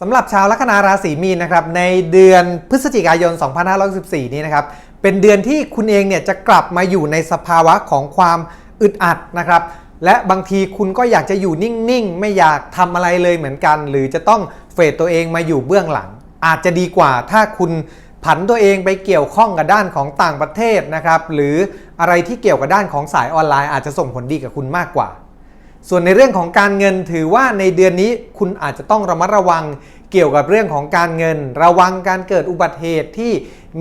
สำหรับชาวลัคนาราศีมีนนะครับในเดือนพฤศจิกายน 2564นี้นะครับเป็นเดือนที่คุณเองเนี่ยจะกลับมาอยู่ในสภาวะของความอึดอัดนะครับและบางทีคุณก็อยากจะอยู่นิ่งๆ ไม่อยากทำอะไรเลยเหมือนกัน หรือจะต้องเฟดตัวเองมาอยู่เบื้องหลัง อาจจะดีกว่าถ้าคุณผันตัวเองไปเกี่ยวข้องกับด้านของต่างประเทศนะครับหรืออะไรที่เกี่ยวกับด้านของสายออนไลน์อาจจะส่งผลดีกับคุณมากกว่า ส่วนในเรื่องของการเงินถือว่าในเดือนนี้คุณอาจจะต้องระมัดระวังเกี่ยวกับเรื่องของการเงิน ระวังการเกิดอุบัติเหตุที่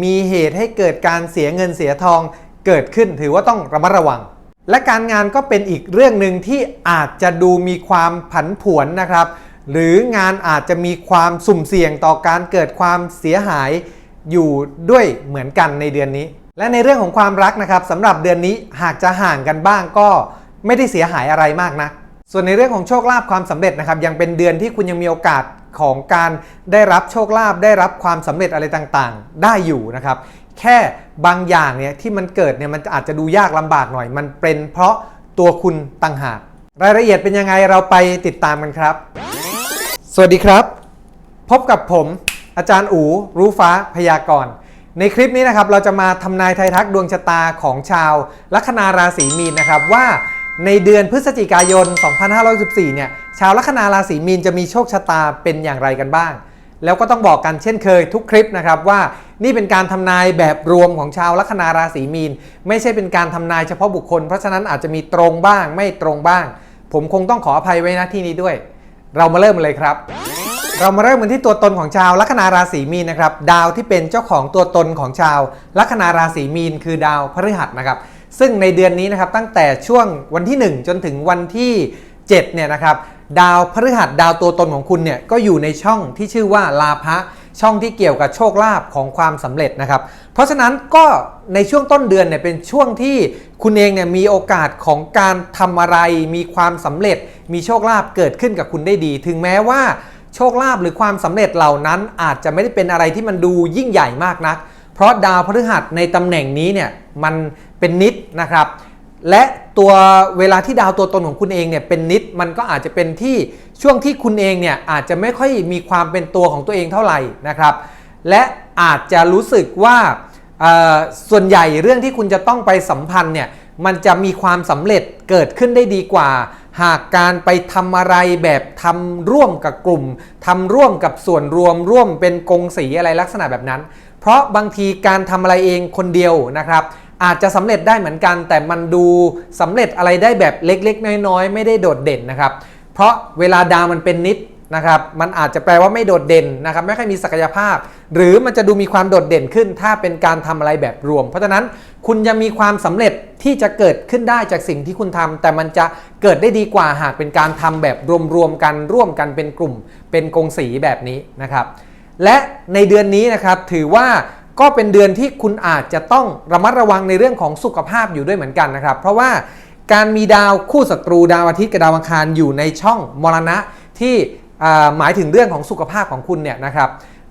มีเหตุให้เกิดการเสียเงินเสียทองเกิดขึ้นถือว่าต้องระมัดระวัง และการงานก็เป็นอีกเรื่องหนึ่งที่อาจจะดูมีความผันผวนนะครับ หรืองานอาจจะมีความสุ่มเสี่ยงต่อการเกิดความเสียหายอยู่ด้วยเหมือนกันในเดือนนี้ และในเรื่องของความรักนะครับสำหรับเดือนนี้หากจะห่างกันบ้างก็ ไม่ได้เสียหายอะไรมากนะส่วนในเรื่องของโชคลาภความสำเร็จนะครับยังเป็นเดือนที่คุณยังมีโอกาสของการได้รับโชคลาภได้รับความสำเร็จอะไรต่างๆ ได้อยู่นะครับ แค่บางอย่างเนี่ยที่มันเกิดเนี่ยมันอาจจะดูยากลำบากหน่อย มันเป็นเพราะตัวคุณต่างหาก รายละเอียดเป็นยังไงเราไปติดตามกันครับ สวัสดีครับ พบกับผม อาจารย์อูรู้ฟ้าพยากรณ์ในคลิปนี้นะครับเราจะมาทำนายไทยทักดวงชะตาของชาวลัคนาราศีมีนนะครับว่า ในเดือนพฤศจิกายน 2514 เนี่ย ชาวลัคนาราศีมีนจะมีโชคชะตาเป็นอย่างไรกันบ้าง แล้วก็ต้องบอกกันเช่นเคยทุกคลิปนะครับว่านี่เป็นการทำนายแบบรวมของชาวลัคนาราศีมีน ไม่ใช่เป็นการทำนายเฉพาะบุคคล เพราะฉะนั้นอาจจะมีตรงบ้างไม่ตรงบ้าง ผมคงต้องขออภัยไว้ณที่นี้ด้วย เรามาเริ่มเลยครับ เรามาเริ่มกันที่ตัวตนของชาวลัคนาราศีมีนนะครับ ดาวที่เป็นเจ้าของตัวตนของชาวลัคนาราศีมีน คือดาวพฤหัสนะครับ ซึ่งในเดือนนี้นะครับตั้งแต่ช่วงวันที่ 1 จนถึงวันที่ 7 เนี่ยนะครับดาวพฤหัสดาวตัวตนของคุณเนี่ยก็อยู่ในช่องที่ชื่อว่าลาภะช่องที่เกี่ยวกับโชคลาภของความสำเร็จนะครับ เพราะฉะนั้นก็ในช่วงต้นเดือนเนี่ยเป็นช่วงที่คุณเองเนี่ยมีโอกาสของการทำอะไร มีความสำเร็จ มีโชคลาภเกิดขึ้นกับคุณได้ดี ถึงแม้ว่าโชคลาภหรือความสำเร็จเหล่านั้นอาจจะไม่ได้เป็นอะไรที่มันดูยิ่งใหญ่มากนัก เพราะดาวพฤหัสในตำแหน่งนี้เนี่ยมันเป็นนิดนะครับ และตัวเวลาที่ดาวตัวตนของคุณเองเนี่ยเป็นนิดมันก็อาจจะเป็นที่ช่วงที่คุณเองเนี่ยอาจจะไม่ค่อยมีความเป็นตัวของตัวเองเท่าไหร่นะครับ และอาจจะรู้สึกว่าส่วนใหญ่เรื่องที่คุณจะต้องไปสัมพันธ์เนี่ยมันจะมีความสำเร็จเกิดขึ้นได้ดีกว่า หากการไปทำอะไรแบบทำร่วมกับกลุ่มทำร่วมกับส่วนรวมร่วมเป็นกงสีอะไรลักษณะแบบนั้น เพราะบางทีการทำอะไรเองคนเดียวนะครับอาจจะสำเร็จได้เหมือนกัน แต่มันดูสำเร็จอะไรได้แบบเล็กๆ น้อยๆ ไม่ได้โดดเด่นนะครับ เพราะเวลาดาวมันเป็นนิดนะครับ มันอาจจะแปลว่าไม่โดดเด่นนะครับ ไม่ค่อยมีศักยภาพ หรือมันจะดูมีความโดดเด่นขึ้น ถ้าเป็นการทำอะไรแบบรวม เพราะฉะนั้นคุณจะมีความสำเร็จที่จะเกิดขึ้นได้จากสิ่งที่คุณทำแต่มันจะเกิดได้ดีกว่าหากเป็นการทำแบบรวมๆกันร่วมกันเป็นกลุ่ม เป็นกงสีแบบนี้นะครับ และในเดือนนี้นะครับถือว่าก็เป็นเดือนที่คุณอาจจะต้องระมัดระวังในเรื่องของสุขภาพอยู่ด้วยเหมือนกันนะครับ เพราะว่าการมีดาวคู่ศัตรูดาวอาทิตย์กับดาวอังคารอยู่ในช่องมรณะที่หมายถึงเรื่องของสุขภาพของคุณเนี่ยนะครับ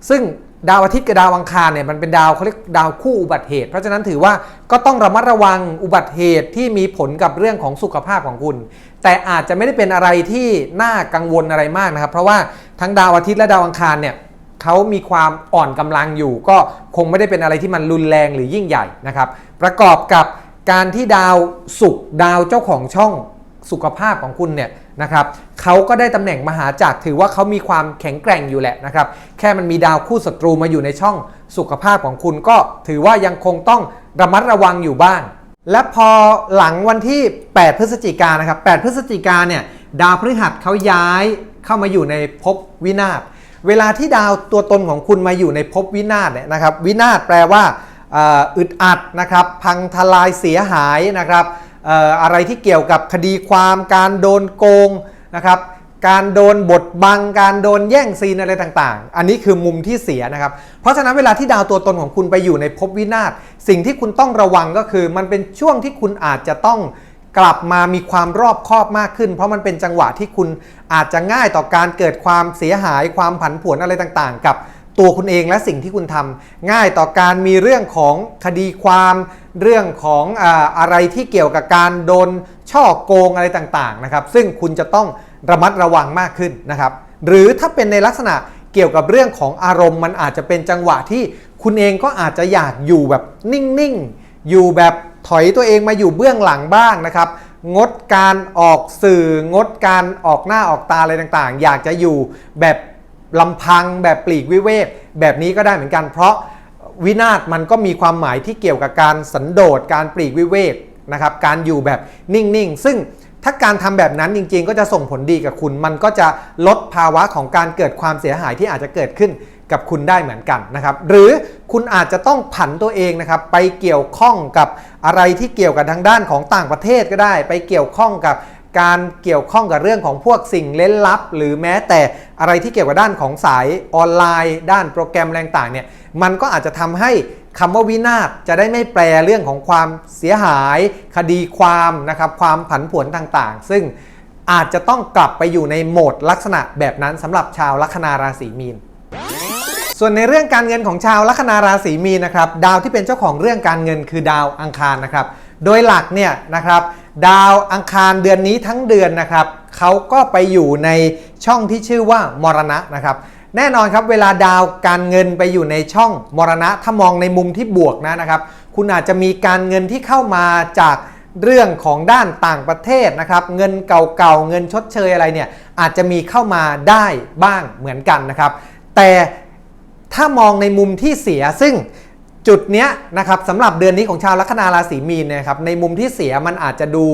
ซึ่งดาวอาทิตย์กับดาวอังคารเนี่ยมันเป็นดาวเขาเรียกดาวคู่อุบัติเหตุ เพราะฉะนั้นถือว่าก็ต้องระมัดระวังอุบัติเหตุที่มีผลกับเรื่องของสุขภาพของคุณ แต่อาจจะไม่ได้เป็นอะไรที่น่ากังวลอะไรมากนะครับ เพราะว่าทั้งดาวอาทิตย์และดาวอังคารเนี่ย เขามีความอ่อนกำลังอยู่ก็คงไม่ได้เป็นอะไรที่มันรุนแรงหรือยิ่งใหญ่นะครับ ประกอบกับการที่ดาวศุกดาวเจ้าของช่องสุขภาพของคุณเนี่ยนะครับเขาก็ได้ตำแหน่งมหาจักรถือว่าเขามีความแข็งแกร่งอยู่แหละนะครับ แค่มันมีดาวคู่ศัตรูมาอยู่ในช่องสุขภาพของคุณก็ถือว่ายังคงต้องระมัดระวังอยู่บ้าง และพอหลังวันที่ 8 พฤศจิกานะครับ 8 พฤศจิกาเนี่ยดาวพฤหัสเขาย้ายเข้ามาอยู่ในภพวินาศ เวลาที่ดาวตัวตนของคุณมาอยู่ในภพวินาศเนี่ยนะครับวินาศแปลว่าอึดอัดนะครับพังทลายเสียหายนะครับเอ่ออะไรที่เกี่ยวกับคดีความการโดนโกงนะครับการโดนบดบัง การโดนแย่งซีนอะไรต่างๆ อันนี้คือมุมที่เสียนะครับ เพราะฉะนั้นเวลาที่ดาวตัวตนของคุณไปอยู่ในภพวินาศสิ่งที่คุณต้องระวังก็คือ มันเป็นช่วงที่คุณอาจจะต้อง กลับมามีความรอบคอบมากขึ้น เพราะมันเป็นจังหวะที่คุณอาจจะง่ายต่อการเกิดความเสียหายความผันผวนอะไรต่างๆ กับตัวคุณเองและสิ่งที่คุณทำง่ายต่อการมีเรื่องของคดีความเรื่องของอะไรที่เกี่ยวกับการโดนช่อโกงอะไรต่างๆนะครับ ซึ่งคุณจะต้องระมัดระวังมากขึ้นนะครับ หรือถ้าเป็นในลักษณะเกี่ยวกับเรื่องของอารมณ์มันอาจจะเป็นจังหวะที่คุณเองก็อาจจะอยากอยู่แบบนิ่งๆ อยู่แบบ ถอยตัวเองมาอยู่เบื้องหลังบ้างนะครับ งดการออกสื่องดการออกหน้าออกตาอะไรต่างๆ อยากจะอยู่แบบลำพังแบบปลีกวิเวก แบบนี้ก็ได้เหมือนกัน เพราะวินาศมันก็มีความหมายที่เกี่ยวกับการสันโดษการปลีกวิเวกนะครับการอยู่แบบนิ่งๆ ซึ่งถ้าการทำแบบนั้นจริงๆ ก็จะส่งผลดีกับคุณ มันก็จะลดภาวะของการเกิดความเสียหายที่อาจจะเกิดขึ้น กับคุณได้เหมือนกันนะครับ หรือคุณอาจจะต้องผันตัวเองนะครับ ไปเกี่ยวข้องกับอะไรที่เกี่ยวกับทางด้านของต่างประเทศก็ได้ ไปเกี่ยวข้องกับการเกี่ยวข้องกับเรื่องของพวกสิ่งเล้นลับ หรือแม้แต่อะไรที่เกี่ยวกับด้านของสายออนไลน์ ด้านโปรแกรมอะไรต่างเนี่ยมันก็อาจจะทำให้คำว่าวินาศจะได้ไม่แปลเรื่องของความเสียหาย คดีความนะครับความผันผวนต่างๆ ซึ่งอาจจะต้องกลับไปอยู่ในโหมดลักษณะแบบนั้นสำหรับชาวลัคนาราศีมีน ส่วนในเรื่องการเงินของชาวลัคนาราศีมีนนะครับดาวที่เป็นเจ้าของเรื่องการเงินคือดาวอังคารนะครับ โดยหลักเนี่ยนะครับดาวอังคารเดือนนี้ทั้งเดือนนะครับเขาก็ไปอยู่ในช่องที่ชื่อว่ามรณะนะครับ แน่นอนครับเวลาดาวการเงินไปอยู่ในช่องมรณะ ถ้ามองในมุมที่บวกนะนะครับ คุณอาจจะมีการเงินที่เข้ามาจากเรื่องของด้านต่างประเทศนะครับ เงินเก่าๆเงินชดเชยอะไรเนี่ยอาจจะมีเข้ามาได้บ้างเหมือนกันนะครับ แต่ ถ้ามองในมุมที่เสียซึ่งจุดเนี้ยนะครับสำหรับเดือนนี้ของชาวลัคนาราศีมีนเนยครับในมุมที่เสียมันอาจจะดู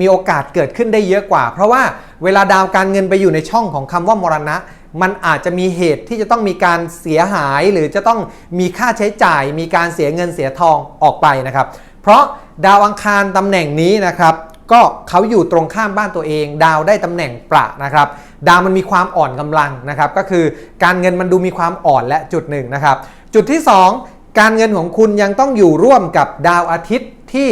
มีโอกาสเกิดขึ้นได้เยอะกว่า เพราะว่าเวลาดาวการเงินไปอยู่ในช่องของคำว่ามรณะ มันอาจจะมีเหตุที่จะต้องมีการเสียหายหรือจะต้องมีค่าใช้จ่าย มีการเสียเงินเสียทองออกไปนะครับ เพราะดาวอังคารตำแหน่งนี้นะครับ ก็เขาอยู่ตรงข้ามบ้านตัวเอง ดาวได้ตำแหน่งประนะครับ ดาวมันมีความอ่อนกำลังนะครับ ก็คือการเงินมันดูมีความอ่อนและจุดหนึ่งนะครับ จุดที่ 2 การเงินของคุณยังต้องอยู่ร่วมกับดาวอาทิตย์ที่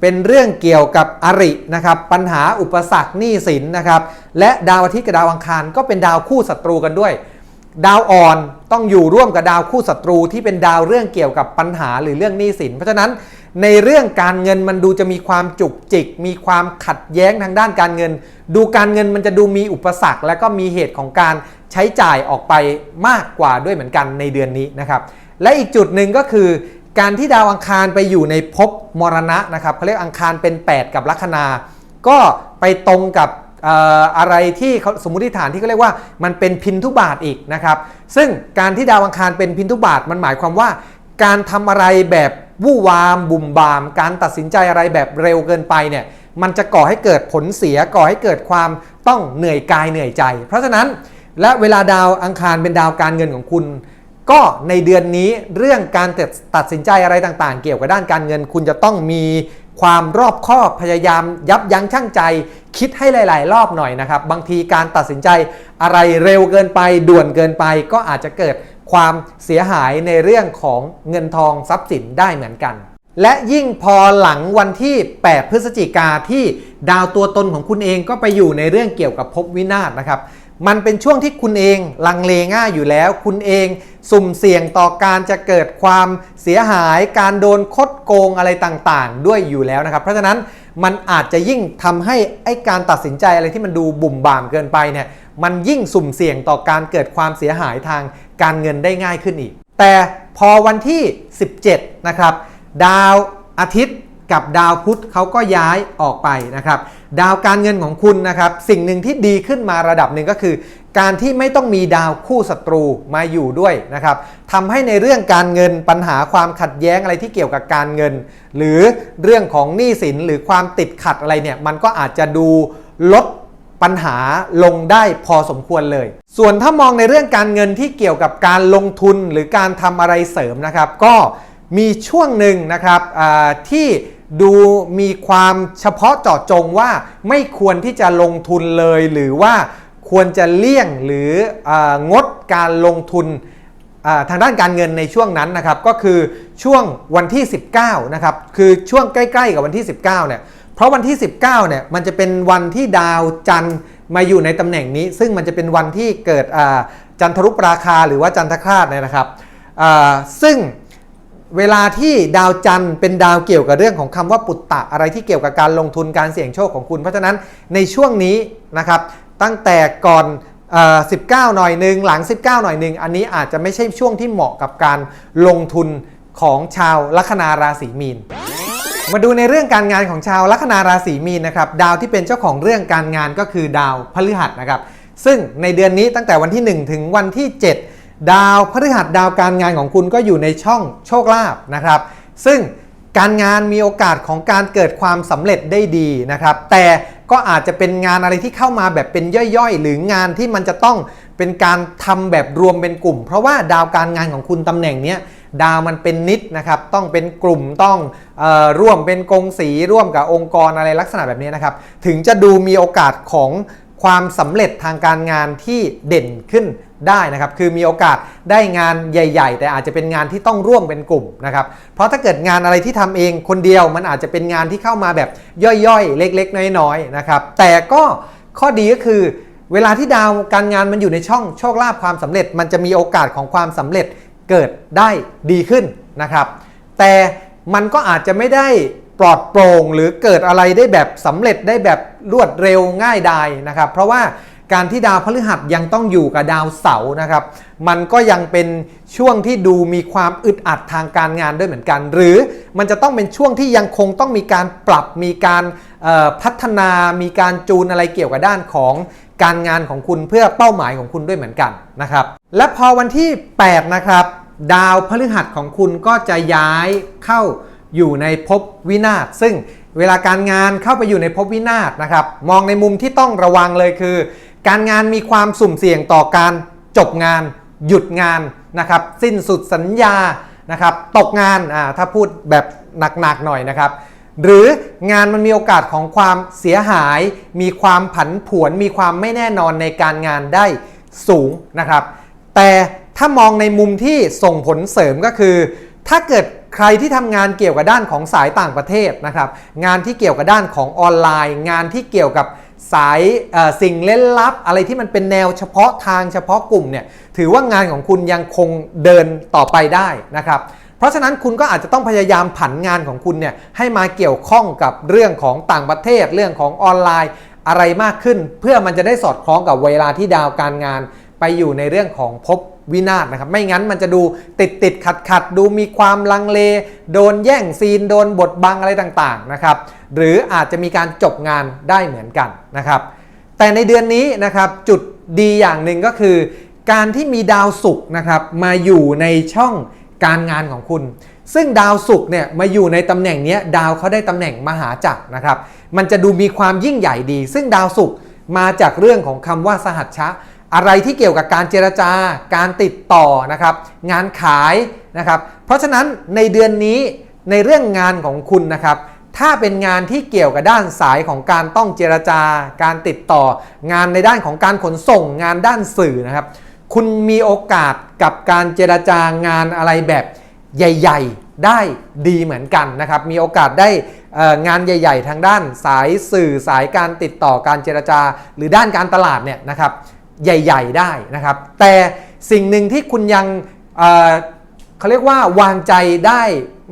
เป็นเรื่องเกี่ยวกับอรินะครับ ปัญหาอุปสรรคหนี้สินนะครับ และดาวอาทิตย์กับดาวอังคารก็เป็นดาวคู่ศัตรูกันด้วย ดาวอ่อนต้องอยู่ร่วมกับดาวคู่ศัตรูที่เป็นดาวเรื่องเกี่ยวกับปัญหาหรือเรื่องหนี้สิน เพราะฉะนั้นในเรื่องการเงินมันดูจะมีความจุกจิก มีความขัดแย้งทางด้านการเงิน ดูการเงินมันจะดูมีอุปสรรค และก็มีเหตุของการใช้จ่ายออกไปมากกว่าด้วยเหมือนกันในเดือนนี้นะครับและอีกจุดหนึ่งก็คือ การที่ดาวอังคารไปอยู่ในภพมรณะนะครับเขาเรียกอังคารเป็น 8 กับลัคนา ก็ไปตรงกับ อะไรที่เขาสมมติฐานที่เขาเรียกว่ามันเป็นพินทุบาทอีกนะครับ ซึ่งการที่ดาวอังคารเป็นพินทุบาทมันหมายความว่า การทำอะไรแบบวู่วาม บุ่มบาม การตัดสินใจอะไรแบบเร็วเกินไปเนี่ยมันจะก่อให้เกิดผลเสียก่อให้เกิดความต้องเหนื่อยกายเหนื่อยใจ เพราะฉะนั้นและเวลาดาวอังคารเป็นดาวการเงินของคุณ ก็ในเดือนนี้เรื่องการตัดสินใจอะไรต่างๆ เกี่ยวกับด้านการเงิน คุณจะต้องมี ความรอบคอบพยายามยับยั้งชั่งใจ คิดให้หลาย ๆ รอบหน่อยนะครับ บางทีการตัดสินใจอะไรเร็วเกินไปด่วนเกินไป ก็อาจจะเกิดความเสียหายในเรื่องของเงินทองทรัพย์สินได้เหมือนกัน และยิ่งพอหลังวันที่ 8 พฤศจิกาที่ดาวตัวตนของคุณเองก็ไปอยู่ในเรื่องเกี่ยวกับภพวินาศนะครับ มันเป็นช่วงที่คุณเองลังเลง่ายอยู่แล้ว คุณเองสุ่มเสี่ยงต่อการจะเกิดความเสียหาย การโดนคดโกงอะไรต่างๆ ด้วยอยู่แล้วนะครับ เพราะฉะนั้นมันอาจจะยิ่งทำให้ไอการตัดสินใจอะไรที่มันดูบุ่มบ่ามเกินไปเนี่ยมันยิ่งสุ่มเสี่ยงต่อการเกิดความเสียหายทางการเงินได้ง่ายขึ้นอีก แต่พอวันที่ 17 นะครับ ดาวอาทิตย์ กับดาวพุธเขาก็ย้ายออกไปนะครับ ดาวการเงินของคุณนะครับ สิ่งหนึ่งที่ดีขึ้นมาระดับหนึ่งก็คือ การที่ไม่ต้องมีดาวคู่ศัตรูมาอยู่ด้วยนะครับทำให้ในเรื่องการเงินปัญหาความขัดแย้งอะไรที่เกี่ยวกับการเงิน หรือเรื่องของหนี้สินหรือความติดขัดอะไรเนี่ยมันก็อาจจะดูลดปัญหาลงได้พอสมควรเลย ส่วนถ้ามองในเรื่องการเงินที่เกี่ยวกับการลงทุนหรือการทำอะไรเสริมนะครับ ก็ มีช่วงหนึ่งนะครับที่ดูมีความเฉพาะเจาะจงว่าไม่ควรที่จะลงทุนเลยหรือว่าควรจะเลี่ยงหรืองดการลงทุนทางด้านการเงินในช่วงนั้นนะครับก็คือช่วงวันที่ 19นะครับคือช่วงใกล้ๆกับวันที่ 19เนี่ยเพราะวันที่ 19เนี่ยมันจะเป็นวันที่ดาวจันทร์มาอยู่ในตำแหน่งนี้ ซึ่งมันจะเป็นวันที่เกิดจันทรุปราคาหรือว่าจันทคราสเนี่ยนะครับซึ่ง เวลาที่ดาวจันทร์เป็นดาวเกี่ยวกับเรื่องของคำว่าปุตตะอะไรที่เกี่ยวกับการลงทุนการเสี่ยงโชคของคุณ เพราะฉะนั้นในช่วงนี้นะครับตั้งแต่ก่อน19 หน่อยหนึ่งหลัง 19 หน่อยหนึ่งอันนี้อาจจะไม่ใช่ช่วงที่เหมาะกับการลงทุนของชาวลัคนาราศีมีน มาดูในเรื่องการงานของชาวลัคนาราศีมีนนะครับดาวที่เป็นเจ้าของเรื่องการงานก็คือดาวพฤหัสนะครับซึ่งในเดือนนี้ตั้งแต่วันที่ 1 ถึงวันที่ 7 ดาวพฤหัสดาวการงานของคุณก็อยู่ในช่องโชคลาภนะครับ ซึ่งการงานมีโอกาสของการเกิดความสำเร็จได้ดีนะครับ แต่ก็อาจจะเป็นงานอะไรที่เข้ามาแบบเป็นย่อยๆ หรืองานที่มันจะต้องเป็นการทำแบบรวมเป็นกลุ่ม เพราะว่าดาวการงานของคุณตำแหน่งเนี้ยดาวมันเป็นนิดนะครับ ต้องเป็นกลุ่มต้องออร่วมเป็นกงสีร่วมกับองค์กรอะไรลักษณะแบบนี้นะครับ ถึงจะดูมีโอกาสของความสำเร็จทางการงานที่เด่นขึ้น ได้นะครับ คือมีโอกาสได้งานใหญ่ ๆ แต่อาจจะเป็นงานที่ต้องร่วมเป็นกลุ่มนะครับ เพราะถ้าเกิดงานอะไรที่ทำเองคนเดียวมันอาจจะเป็นงานที่เข้ามาแบบย่อยๆ เล็กๆ น้อยๆนะครับ แต่ก็ข้อดีก็คือเวลาที่ดาวการงานมันอยู่ในช่องโชคลาภความสำเร็จ มันจะมีโอกาสของความสำเร็จเกิดได้ดีขึ้นนะครับ แต่มันก็อาจจะไม่ได้ปลอดโปร่งหรือเกิดอะไรได้แบบสำเร็จได้แบบรวดเร็วง่ายดายนะครับ เพราะว่า การที่ดาวพฤหัสยังต้องอยู่กับดาวเสาร์นะครับ มันก็ยังเป็นช่วงที่ดูมีความอึดอัดทางการงานด้วยเหมือนกัน หรือมันจะต้องเป็นช่วงที่ยังคงต้องมีการปรับมีการพัฒนามีการจูนอะไรเกี่ยวกับด้านของการงานของคุณเพื่อเป้าหมายของคุณด้วยเหมือนกันนะครับ และพอวันที่ 8 นะครับ ดาวพฤหัสของคุณก็จะย้ายเข้าอยู่ในภพวินาศซึ่งเวลาการงานเข้าไปอยู่ในภพวินาศนะครับ มองในมุมที่ต้องระวังเลยคือ การงานมีความสุ่มเสี่ยงต่อการจบงานหยุดงานนะครับสิ้นสุดสัญญานะครับตกงานอ่าถ้าพูดแบบหนักๆหน่อยนะครับ หรืองานมันมีโอกาสของความเสียหาย มีความผันผวน มีความไม่แน่นอนในการงานได้สูงนะครับ แต่ถ้ามองในมุมที่ส่งผลเสริมก็คือ ถ้าเกิดใครที่ทำงานเกี่ยวกับด้านของสายต่างประเทศนะครับ งานที่เกี่ยวกับด้านของออนไลน์ งานที่เกี่ยวกับ สายสิ่งเล่นลับ อะไรที่มันเป็นแนวเฉพาะทางเฉพาะกลุ่มเนี่ยถือว่างานของคุณยังคงเดินต่อไปได้นะครับเพราะฉะนั้นคุณก็อาจจะต้องพยายามผันงานของคุณเนี่ยให้มาเกี่ยวข้องกับเรื่องของต่างประเทศ เรื่องของออนไลน์อะไรมากขึ้น เพื่อมันจะได้สอดคล้องกับเวลาที่ดาวการงาน ไปอยู่ในเรื่องของภพ วินาศนะครับ ไม่งั้นมันจะดูติดติดขัดขัดดูมีความลังเล โดนแย่งซีน โดนบทบังอะไรต่างๆนะครับ หรืออาจจะมีการจบงานได้เหมือนกันนะครับ แต่ในเดือนนี้นะครับจุดดีอย่างหนึ่งก็คือ การที่มีดาวศุกร์นะครับมาอยู่ในช่องการงานของคุณ ซึ่งดาวศุกร์เนี่ยมาอยู่ในตำแหน่งนี้ดาวเขาได้ตำแหน่งมหาจักรนะครับ มันจะดูมีความยิ่งใหญ่ดี ซึ่งดาวศุกร์มาจากเรื่องของคำว่าสหัชชะ อะไรที่เกี่ยวกับการเจรจาการติดต่อนะครับงานขายนะครับเพราะฉะนั้นในเดือนนี้ในเรื่องงานของคุณนะครับถ้าเป็นงานที่เกี่ยวกับด้านสายของการต้องเจรจาการติดต่อ งานในด้านของการขนส่งงานด้านสื่อนะครับ คุณมีโอกาสกับการเจรจางานอะไรแบบใหญ่ ๆ ได้ดีเหมือนกันนะครับ มีโอกาสได้งานใหญ่ ๆ ทางด้านสายสื่อสายการติดต่อการเจรจา หรือด้านการตลาดเนี่ยนะครับ ใหญ่ ๆ ได้นะครับ แต่สิ่งหนึ่งที่คุณยังเเขาเรียกว่าวางใจได้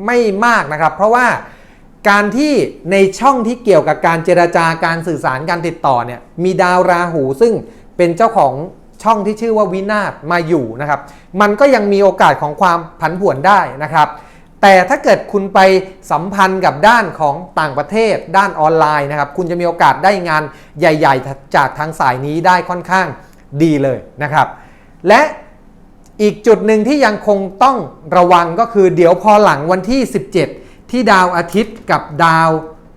ไม่มากนะครับ เพราะว่าการที่ในช่องที่เกี่ยวกับการเจรจาการสื่อสารการติดต่อเนี่ยมีดาวราหูซึ่งเป็นเจ้าของช่องที่ชื่อว่าวินาศมาอยู่นะครับ มันก็ยังมีโอกาสของความผันผวนได้นะครับ แต่ถ้าเกิดคุณไปสัมพันธ์กับด้านของต่างประเทศ ด้านออนไลน์นะครับ คุณจะมีโอกาสได้งานใหญ่ ๆ จากทางสายนี้ได้ค่อนข้าง ดีเลยนะครับ และอีกจุดหนึ่งที่ยังคงต้องระวังก็คือเดี๋ยวพอหลังวันที่ 17 ที่ดาวอาทิตย์กับดาว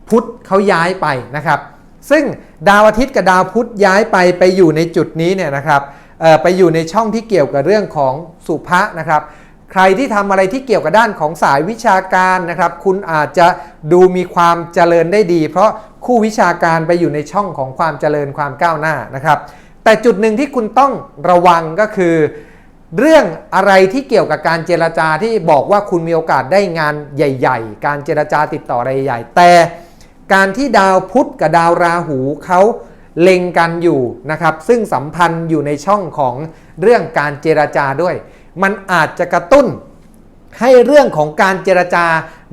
พุธเขาย้ายไปนะครับ ซึ่งดาวอาทิตย์กับดาวพุธย้ายไปไปอยู่ในจุดนี้เนี่ยนะครับไปอยู่ในช่องที่เกี่ยวกับเรื่องของสุภะนะครับ ใครที่ทำอะไรที่เกี่ยวกับด้านของสายวิชาการนะครับ คุณอาจจะดูมีความเจริญได้ดี เพราะคู่วิชาการไปอยู่ในช่องของความเจริญความก้าวหน้านะครับ แต่จุดหนึ่งที่คุณต้องระวังก็คือ เรื่องอะไรที่เกี่ยวกับการเจรจาที่บอกว่าคุณมีโอกาสได้งานใหญ่ ๆ การเจรจาติดต่ออะไรใหญ่ๆแต่การที่ดาวพุธกับดาวราหูเขาเล็งกันอยู่นะครับซึ่งสัมพันธ์อยู่ในช่องของเรื่องการเจรจาด้วย มันอาจจะกระตุ้นให้เรื่องของการเจรจา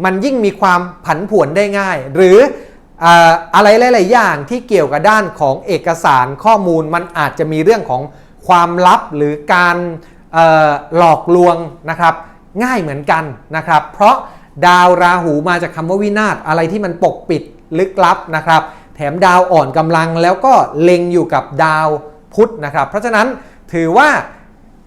มันยิ่งมีความผันผวนได้ง่าย หรือ อะไรหลาย ๆ อย่างที่เกี่ยวกับด้านของเอกสารข้อมูลมันอาจจะมีเรื่องของความลับหรือการหลอกลวงนะครับง่ายเหมือนกันนะครับ เพราะดาวราหูมาจากคำว่าวินาศอะไรที่มันปกปิดลึกลับนะครับ แถมดาวอ่อนกำลังแล้วก็เล็งอยู่กับดาวพุธนะครับ เพราะฉะนั้นถือว่า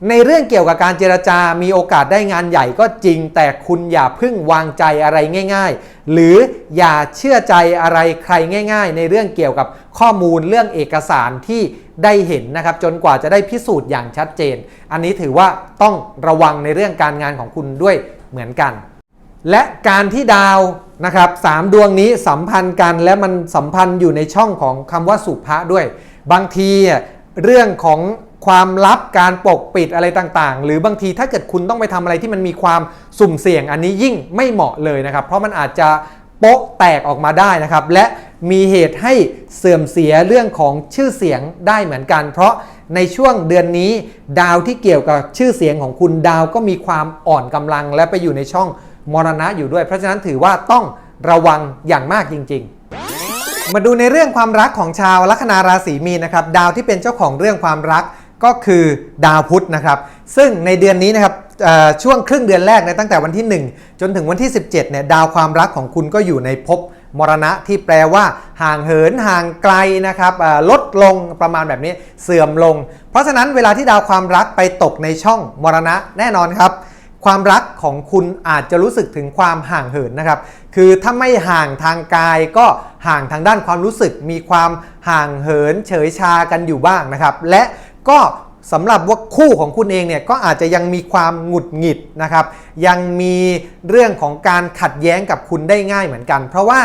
ในเรื่องเกี่ยวกับการเจรจา มีโอกาสได้งานใหญ่ก็จริง แต่คุณอย่าเพึ่งวางใจอะไรง่าย ๆ หรืออย่าเชื่อใจอะไรใครง่าย ๆ ในเรื่องเกี่ยวกับข้อมูลเรื่องเอกสารที่ได้เห็นนะครับ จนกว่าจะได้พิสูจน์อย่างชัดเจน อันนี้ถือว่าต้องระวังในเรื่องการงานของคุณด้วยเหมือนกัน และการที่ดาวนะครับสามดวงนี้สัมพันธ์กันและมันสัมพันธ์อยู่ในช่องของคำว่าสุภะด้วย บางทีอะเรื่องของ ความลับการปกปิดอะไรต่างๆ หรือบางทีถ้าเกิดคุณต้องไปทำอะไรที่มันมีความสุ่มเสี่ยง อันนี้ยิ่งไม่เหมาะเลยนะครับ เพราะมันอาจจะโป๊ะแตกออกมาได้นะครับ และมีเหตุให้เสื่อมเสียเรื่องของชื่อเสียงได้เหมือนกัน เพราะในช่วงเดือนนี้ ดาวที่เกี่ยวกับชื่อเสียงของคุณดาวก็มีความอ่อนกำลัง และไปอยู่ในช่องมรณะอยู่ด้วย เพราะฉะนั้นถือว่าต้องระวังอย่างมากจริง ๆ มาดูในเรื่องความรักของชาวลัคนาราศีมีนนะครับ ดาวที่เป็นเจ้าของเรื่องความรัก ก็คือดาวพุธนะครับ ซึ่งในเดือนนี้นะครับช่วงครึ่งเดือนแรกเนี่ยตั้งแต่วันที่ 1 จนถึงวันที่ 17เนี่ยดาวความรักของคุณก็อยู่ในภพมรณะที่แปลว่าห่างเหินห่างไกลนะครับลดลงประมาณแบบนี้เสื่อมลง เพราะฉะนั้นเวลาที่ดาวความรักไปตกในช่องมรณะแน่นอนครับ ความรักของคุณอาจจะรู้สึกถึงความห่างเหินนะครับ คือถ้าไม่ห่างทางกายก็ห่างทางด้านความรู้สึกมีความห่างเหินเฉยชากันอยู่บ้างนะครับ และ ก็สำหรับว่าคู่ของคุณเองเนี่ยก็อาจจะยังมีความหงุดหงิดนะครับ ยังมีเรื่องของการขัดแย้งกับคุณได้ง่ายเหมือนกัน เพราะว่า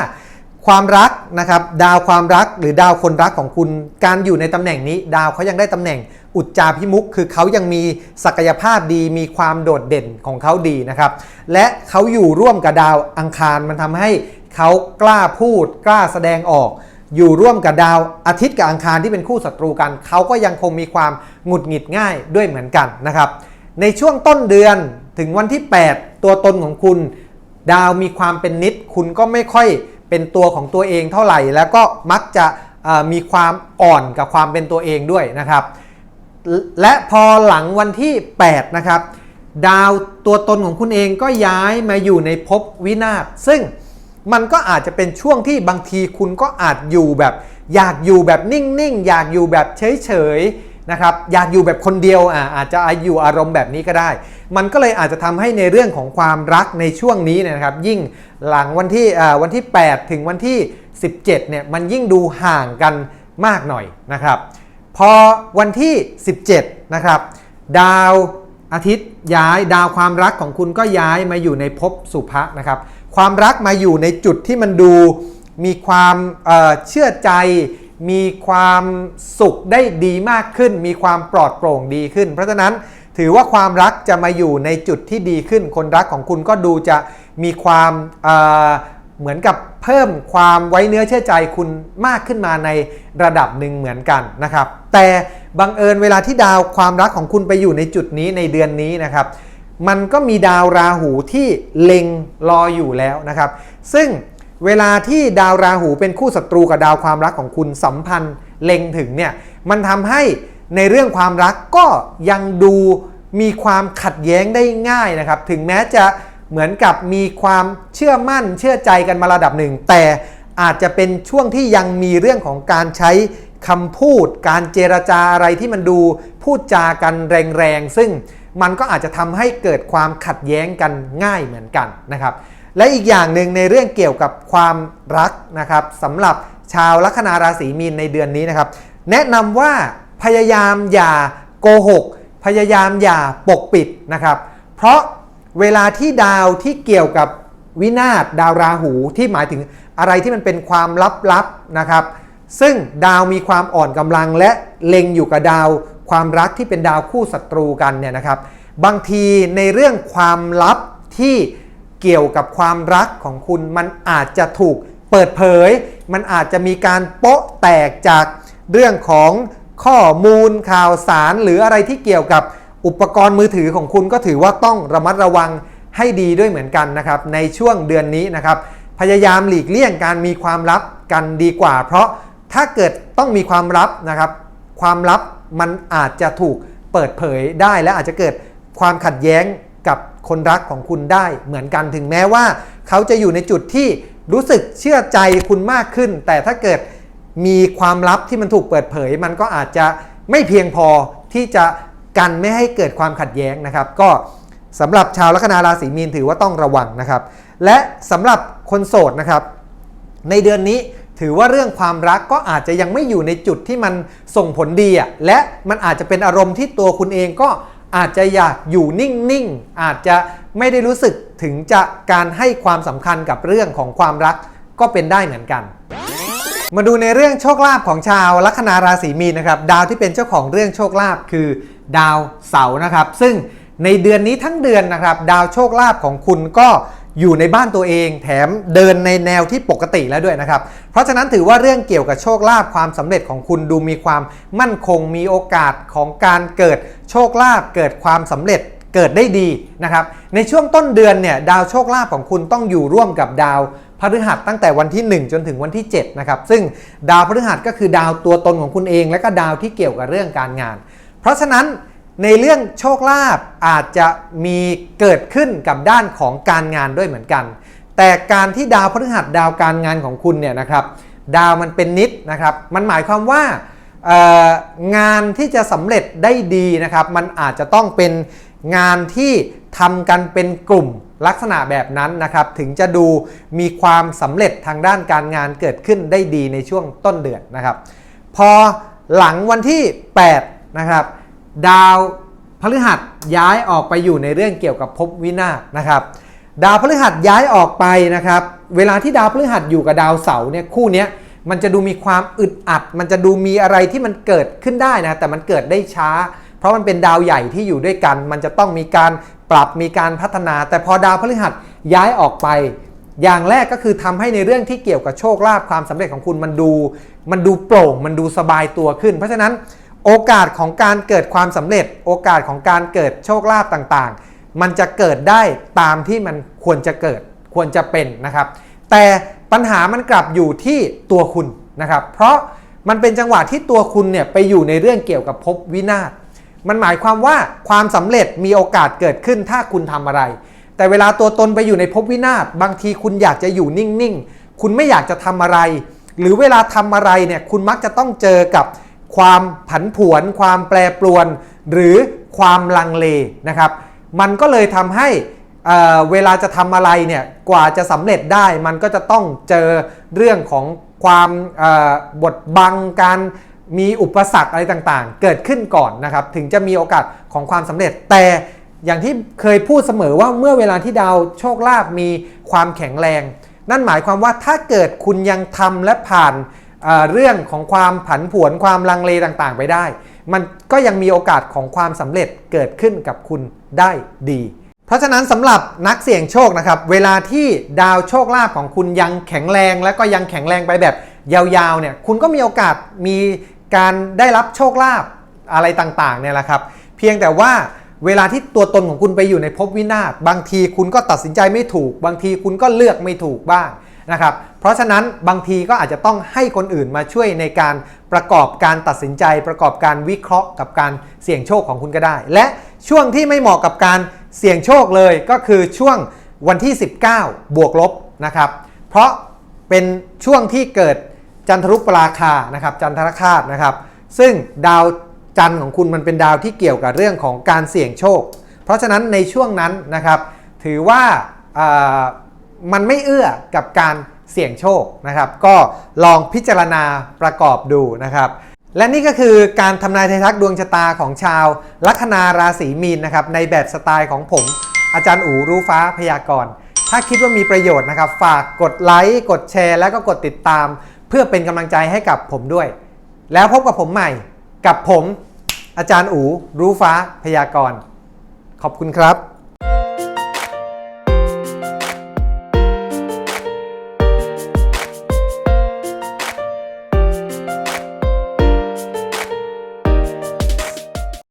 ความรักนะครับดาวความรักหรือดาวคนรักของคุณการอยู่ในตำแหน่งนี้ ดาวเขายังได้ตำแหน่งอุจจาพิมุกคือเขายังมีศักยภาพดีมีความโดดเด่นของเขาดีนะครับ และเขาอยู่ร่วมกับดาวอังคารมันทำให้เขากล้าพูด กล้าแสดงออก อยู่ร่วมกับดาวอาทิตย์กับอังคารที่เป็นคู่ศัตรูกัน เขาก็ยังคงมีความหงุดหงิดง่ายด้วยเหมือนกันนะครับ ในช่วงต้นเดือนถึงวันที่ 8 ตัวตนของคุณ ดาวมีความเป็นนิด คุณก็ไม่ค่อยเป็นตัวของตัวเองเท่าไหร่ แล้วก็มักจะมีความอ่อนกับความเป็นตัวเองด้วยนะครับ และพอหลังวันที่ 8 นะครับ ดาวตัวตนของคุณเองก็ย้ายมาอยู่ในภพวินาศซึ่ง มันก็อาจจะเป็นช่วงที่บางทีคุณก็อาจอยู่แบบ อยากอยู่แบบนิ่งๆ อยากอยู่แบบเฉยๆนะครับอยากอยู่แบบคนเดียวอ่าอาจจะอยู่อารมณ์แบบนี้ก็ได้ มันก็เลยอาจจะทำให้ในเรื่องของความรักในช่วงนี้เนยนะครับ ยิ่งหลังวันที่อ่าวันที่ 8 ถึงวันที่ 17เนี่ยมันยิ่งดูห่างกันมากหน่อยนะครับ พอวันที่ 17นะครับดาวอาทิตย์ย้ายดาวความรักของคุณก็ย้ายมาอยู่ในภพสุภะนะครับ ความรักมาอยู่ในจุดที่มันดูมีความเเชื่อใจ มีความสุขได้ดีมากขึ้น มีความปลอดโปร่งดีขึ้น เพราะฉะนั้นถือว่าความรักจะมาอยู่ในจุดที่ดีขึ้น คนรักของคุณก็ดูจะมีความเเหมือนกับเพิ่มความไว้เนื้อเชื่อใจคุณมากขึ้นมาในระดับหนึ่งเหมือนกันนะครับ แต่บังเอิญเวลาที่ดาวความรักของคุณไปอยู่ในจุดนี้ในเดือนนี้นะครับ มันก็มีดาวราหูที่เล็งรออยู่แล้วนะครับ ซึ่งเวลาที่ดาวราหูเป็นคู่ศัตรูกับดาวความรักของคุณสัมพันธ์เล็งถึงเนี่ยมันทำให้ในเรื่องความรักก็ยังดูมีความขัดแย้งได้ง่ายนะครับ ถึงแม้จะเหมือนกับมีความเชื่อมั่นเชื่อใจกันมาระดับหนึ่ง แต่อาจจะเป็นช่วงที่ยังมีเรื่องของการใช้คำพูด การเจรจาอะไรที่มันดูพูดจากันแรงๆ ซึ่ง มันก็อาจจะทำให้เกิดความขัดแย้งกันง่ายเหมือนกันนะครับ และอีกอย่างหนึ่งในเรื่องเกี่ยวกับความรักนะครับสำหรับชาวลัคนาราศีมีนในเดือนนี้นะครับ แนะนำว่าพยายามอย่าโกหก พยายามอย่าปกปิดนะครับ เพราะเวลาที่ดาวที่เกี่ยวกับวินาศดาวราหูที่หมายถึงอะไรที่มันเป็นความลับๆนะครับ ซึ่งดาวมีความอ่อนกำลังและเล็งอยู่กับดาว ความรักที่เป็นดาวคู่ศัตรูกันเนี่ยนะครับ บางทีในเรื่องความลับที่เกี่ยวกับความรักของคุณมันอาจจะถูกเปิดเผย มันอาจจะมีการโป๊ะแตกจากเรื่องของข้อมูลข่าวสารหรืออะไรที่เกี่ยวกับอุปกรณ์มือถือของคุณก็ถือว่าต้องระมัดระวังให้ดีด้วยเหมือนกันนะครับในช่วงเดือนนี้นะครับ พยายามหลีกเลี่ยงการมีความลับกันดีกว่า เพราะถ้าเกิดต้องมีความลับนะครับ ความลับ มันอาจจะถูกเปิดเผยได้และอาจจะเกิดความขัดแย้งกับคนรักของคุณได้เหมือนกันถึงแม้ว่า เขาจะอยู่ในจุดที่รู้สึกเชื่อใจคุณมากขึ้น แต่ถ้าเกิดมีความลับที่มันถูกเปิดเผย มันก็อาจจะไม่เพียงพอที่จะกันไม่ให้เกิดความขัดแย้งนะครับ ก็สำหรับชาวลัคนาราศีมีนถือว่าต้องระวังนะครับ และสำหรับคนโสดนะครับ ในเดือนนี้ ถือว่าเรื่องความรักก็อาจจะยังไม่อยู่ในจุดที่มันส่งผลดีอะและมันอาจจะเป็นอารมณ์ที่ตัวคุณเองก็อาจจะอยากอยู่นิ่งๆ อาจจะไม่ได้รู้สึกถึงจะการให้ความสำคัญกับเรื่องของความรักก็เป็นได้เหมือนกัน มาดูในเรื่องโชคลาภของชาวลัคนาราศีมีนนะครับ ดาวที่เป็นเจ้าของเรื่องโชคลาภคือดาวเสาร์นะครับ ซึ่งในเดือนนี้ทั้งเดือนนะครับ ดาวโชคลาภของคุณก็ อยู่ในบ้านตัวเองแถมเดินในแนวที่ปกติแล้วด้วยนะครับ เพราะฉะนั้นถือว่าเรื่องเกี่ยวกับโชคลาภความสำเร็จของคุณดูมีความมั่นคงมีโอกาสของการเกิดโชคลาภเกิดความสำเร็จเกิดได้ดีนะครับ ในช่วงต้นเดือนเนี่ยดาวโชคลาภของคุณต้องอยู่ร่วมกับดาวพฤหัสตั้งแต่วันที่ 1 จนถึงวันที่7นะครับซึ่งดาวพฤหัสก็คือดาวตัวตนของคุณเอง และก็ดาวที่เกี่ยวกับเรื่องการงาน เพราะฉะนั้น ในเรื่องโชคลาภอาจจะมีเกิดขึ้นกับด้านของการงานด้วยเหมือนกัน แต่การที่ดาวพฤหัสดาวการงานของคุณเนี่ยนะครับ ดาวมันเป็นนิดนะครับ มันหมายความว่างานที่จะสำเร็จได้ดีนะครับ มันอาจจะต้องเป็นงานที่ทำกันเป็นกลุ่มลักษณะแบบนั้นนะครับ ถึงจะดูมีความสำเร็จทางด้านการงานเกิดขึ้นได้ดีในช่วงต้นเดือนนะครับ พอหลังวันที่ 8 นะครับ ดาวพฤหัสย้ายออกไปอยู่ในเรื่องเกี่ยวกับภพวินาศนะครับ ดาวพฤหัสย้ายออกไปนะครับ เวลาที่ดาวพฤหัสอยู่กับดาวเสาร์เนี่ยคู่นี้มันจะดูมีความอึดอัด มันจะดูมีอะไรที่มันเกิดขึ้นได้นะแต่มันเกิดได้ช้า เพราะมันเป็นดาวใหญ่ที่อยู่ด้วยกัน มันจะต้องมีการปรับมีการพัฒนา แต่พอดาวพฤหัสย้ายออกไป อย่างแรกก็คือทำให้ในเรื่องที่เกี่ยวกับโชคลาภความสำเร็จของคุณมันดู มันดูโปร่ง มันดูสบายตัวขึ้น เพราะฉะนั้น โอกาสของการเกิดความสำเร็จ โอกาสของการเกิดโชคลาภต่างๆ มันจะเกิดได้ตามที่มันควรจะเกิดควรจะเป็นนะครับ แต่ปัญหามันกลับอยู่ที่ตัวคุณนะครับ เพราะมันเป็นจังหวะที่ตัวคุณเนี่ยไปอยู่ในเรื่องเกี่ยวกับภพวินาศมันหมายความว่าความสำเร็จมีโอกาสเกิดขึ้นถ้าคุณทำอะไร แต่เวลาตัวตนไปอยู่ในภพวินาศบางทีคุณอยากจะอยู่นิ่งๆ คุณไม่อยากจะทำอะไร หรือเวลาทำอะไรเนี่ยคุณมักจะต้องเจอกับ ความผันผวน ความแปรปรวน หรือความลังเลนะครับ มันก็เลยทำให้เเวลาจะทำอะไรเนี่ยกว่าจะสำเร็จได้ มันก็จะต้องเจอเรื่องของความบดบังการมีอุปสรรคอะไรต่างๆ เกิดขึ้นก่อนนะครับ ถึงจะมีโอกาสของความสำเร็จ แต่อย่างที่เคยพูดเสมอว่าเมื่อเวลาที่ดาวโชคลาภมีความแข็งแรง นั่นหมายความว่าถ้าเกิดคุณยังทำและผ่าน เรื่องของความผันผวนความลังเลต่างๆ ไปได้ มันก็ยังมีโอกาสของความสำเร็จเกิดขึ้นกับคุณได้ดี เพราะฉะนั้นสำหรับนักเสี่ยงโชคนะครับ เวลาที่ดาวโชคลาภของคุณยังแข็งแรง และก็ยังแข็งแรงไปแบบยาวๆเนี่ยคุณก็มีโอกาสมีการได้รับโชคลาภอะไรต่างๆเนี่ยแหละครับ เพียงแต่ว่าเวลาที่ตัวตนของคุณไปอยู่ในภพวินาศบางทีคุณก็ตัดสินใจไม่ถูก บางทีคุณก็เลือกไม่ถูกบ้าง นะครับ เพราะฉะนั้นบางทีก็อาจจะต้องให้คนอื่นมาช่วยในการประกอบการตัดสินใจ ประกอบการวิเคราะห์กับการเสี่ยงโชคของคุณก็ได้ และช่วงที่ไม่เหมาะกับการเสี่ยงโชคเลยก็คือช่วงวันที่ 19 บวกลบนะครับ เพราะเป็นช่วงที่เกิดจันทรุปราคานะครับจันทรคาตนะครับ ซึ่งดาวจันของคุณมันเป็นดาวที่เกี่ยวกับเรื่องของการเสี่ยงโชค เพราะฉะนั้นในช่วงนั้นนะครับ ถือว่า มันไม่เอื้อกับการเสี่ยงโชคนะครับ ก็ลองพิจารณาประกอบดูนะครับและนี่ก็คือการทำนายไทายทักดวงชะตาของชาวลัคนาราศีมีนนะครับในแบบสไตล์ของผม อาจารย์อูรู้ฟ้าพยากรณ์ ถ้าคิดว่ามีประโยชน์นะครับ ฝากกดไลค์กดแชร์ แล้วก็กดติดตาม เพื่อเป็นกำลังใจให้กับผมด้วย แล้วพบกับผมใหม่กับผม อาจารย์อูรู้ฟ้าพยากรณ์ ขอบคุณครับ